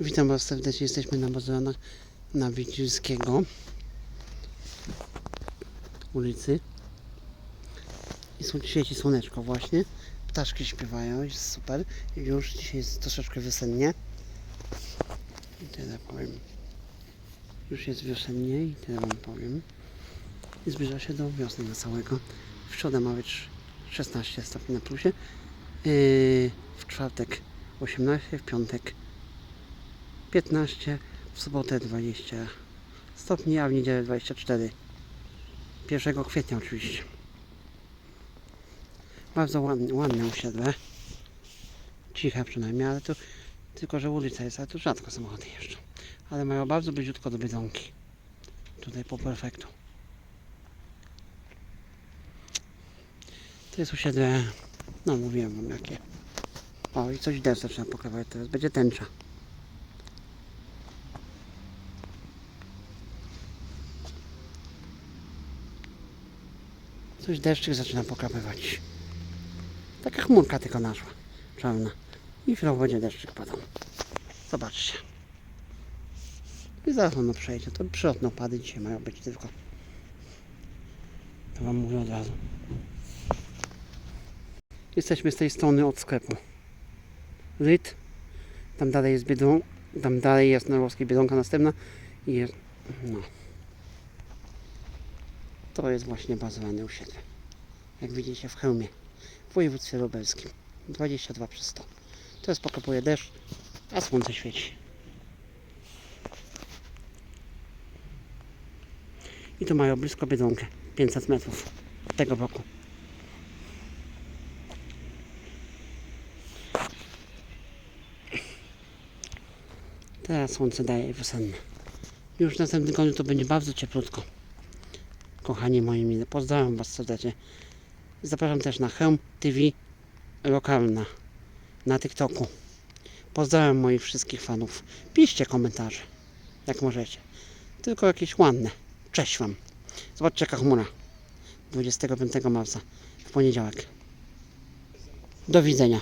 Witam Was serdecznie. Jesteśmy na bazarach na Wicińskiego ulicy. I są, świeci słoneczko właśnie. Ptaszki śpiewają, jest super. Już dzisiaj jest troszeczkę wiosennie. I tyle powiem. Już jest wiosennie i tyle Wam powiem. I zbliża się do wiosny na całego. W środę ma być 16 stopni na plusie. Yy, w czwartek 18, w piątek 15, w sobotę 20 stopni, a w niedzielę 24. 1 kwietnia oczywiście. Bardzo ładne, ładne osiedle. Ciche przynajmniej, ale to tylko, że ulica jest, ale tu rzadko samochody jeżdżą. Ale mają bardzo bliziutko do Biedronki. Tutaj po perfektu. To jest osiedle, no mówiłem wam jakie. O i coś deszcz zaczyna pokrywać teraz, będzie tęcza. Coś deszczyk zaczyna pokrywać. Taka chmurka tylko naszła, czarna. I chwilą będzie deszczyk padał. Zobaczcie. I zaraz ono przejdzie. To przyrodne opady dzisiaj mają być tylko. To wam mówię od razu. Jesteśmy z tej strony od sklepu. Ryd. Tam dalej jest Biedron. Tam dalej jest Narwowskiej Biedronka następna. I jest, no. To jest właśnie bazowane osiedle. Jak widzicie w hełmie. W województwie lubelskim. 22 przez 100. Teraz pokopuje deszcz, a słońce świeci. I tu mają blisko Biedronkę. 500 metrów tego boku. Teraz słońce daje wiosenne. Już w następnym tygodniu to będzie bardzo cieplutko. Kochani moi mile, pozdrawiam Was serdecznie. Zapraszam też na Helm TV lokalna na TikToku. Pozdrawiam moich wszystkich fanów. Piszcie komentarze, jak możecie. Tylko jakieś ładne. Cześć Wam. Zobaczcie jaka chmura. 25 marca, w poniedziałek. Do widzenia.